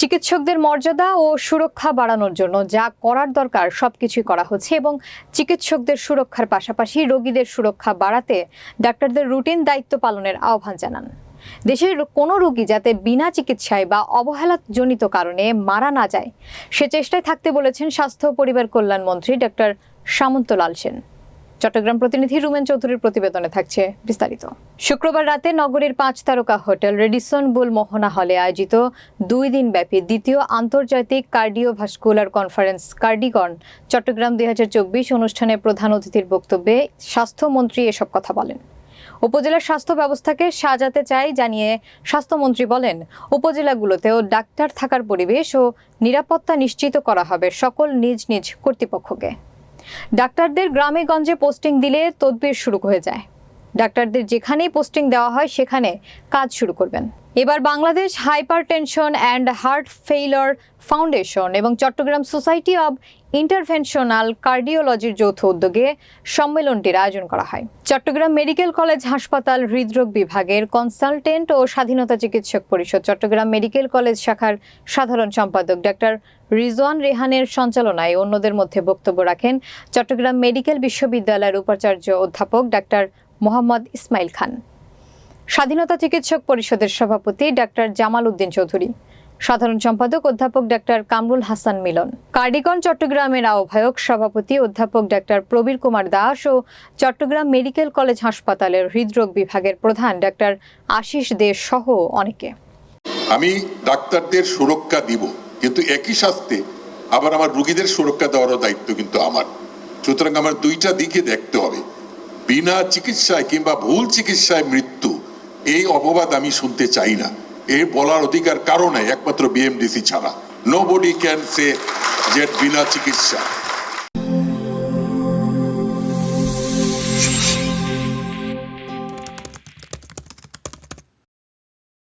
চিকিৎসকদের মর্যাদা ও সুরক্ষা বাড়ানোর জন্য যা করার দরকার, সবকিছুই করা হচ্ছে এবং চিকিৎসকদের সুরক্ষার পাশাপাশি রোগীদের সুরক্ষা বাড়াতে ডাক্তারদের রুটিন দায়িত্ব পালনের আহ্বান জানান। দেশের কোনো রোগী যাতে বিনা চিকিৎসায় বা অবহেলাজনিত কারণে মারা না যায়, সে চেষ্টায় থাকতে বলেছেন স্বাস্থ্য পরিবার কল্যাণ মন্ত্রী ডক্টর সামন্তলাল সেন। চট্টগ্রাম প্রতিনিধি রুমেন চৌধুরীর প্রতিবেদনে থাকছে বিস্তারিত। শুক্রবার রাতে নগরীর পাঁচ তারকা হোটেল রেডিসন বুল মোহনা হলে আয়োজিত দুই দিন ব্যাপী দ্বিতীয় আন্তর্জাতিক কার্ডিওভাস্কুলার কনফারেন্স কার্ডিকন চট্টগ্রাম দু হাজার চব্বিশ অনুষ্ঠানে প্রধান অতিথির বক্তব্যে স্বাস্থ্যমন্ত্রী এসব কথা বলেন। উপজেলার স্বাস্থ্য ব্যবস্থাকে সাজাতে চাই জানিয়ে স্বাস্থ্যমন্ত্রী বলেন, উপজেলাগুলোতেও ডাক্তার থাকার পরিবেশ ও নিরাপত্তা নিশ্চিত করা হবে সকল নিজ নিজ কর্তৃপক্ষকে। ডাক্তারদের গ্রামে গঞ্জে পোস্টিং দিলে তদবির শুরু হয়ে যায়। ডাক্তারদের যেখানেই পোস্টিং দেওয়া হয়, সেখানে কাজ শুরু করবেন। এবার Bangladesh hypertension and heart failure foundation এবং চট্টগ্রাম সোসাইটি অব ইন্টারভেনশনাল কার্ডিওলজির যৌথ উদ্যোগে সম্মেলনটির আয়োজন করা হয়। চট্টগ্রাম মেডিকেল কলেজ হাসপাতাল হৃদরোগ বিভাগের কনসালটেন্ট ও স্বাধীনতা চিকিৎসক পরিষদ চট্টগ্রাম মেডিকেল কলেজ শাখার সাধারণ সম্পাদক ডাক্তার রিজওয়ান রেহানের সঞ্চালনায় অন্যদের মধ্যে বক্তব্য রাখেন চট্টগ্রাম মেডিকেল বিশ্ববিদ্যালয়ের উপাচার্য অধ্যাপক ডাক্তার মোহাম্মদ ইসমাইল খান। স্বাধীনতা চিকিৎসক পরিষদের সভাপতি ডাক্তার জামাল উদ্দিন চৌধুরী। সাধারণ সম্পাদক অধ্যাপক ডাক্তার কামরুল হাসান মিলন। কার্ডিকন চট্টগ্রামের আহ্বায়ক সভাপতি অধ্যাপক ডাক্তার প্রবীর কুমার দাস ও চট্টগ্রাম মেডিকেল কলেজ হাসপাতালের হৃদরোগ বিভাগের প্রধান ডাক্তার আশিস দে সহ অনেকে। আমি ডাক্তারদের সুরক্ষা দিব, কিন্তু একই সাথে আবার আমার রুগীদের সুরক্ষা দেওয়ারও দায়িত্ব কিন্তু আমার। সুতরাং আমার দুইটা দিকে দেখতে হবে। বিনা চিকিৎসায় কিংবা ভুল চিকিৎসায় মৃত্যু, এই অপবাদ আমি শুনতে চাই না। এই বলার অধিকার কারণে একমাত্র বিএমডিসি ছাড়া। নো বডি ক্যান সে যে বিনা চিকিৎসা।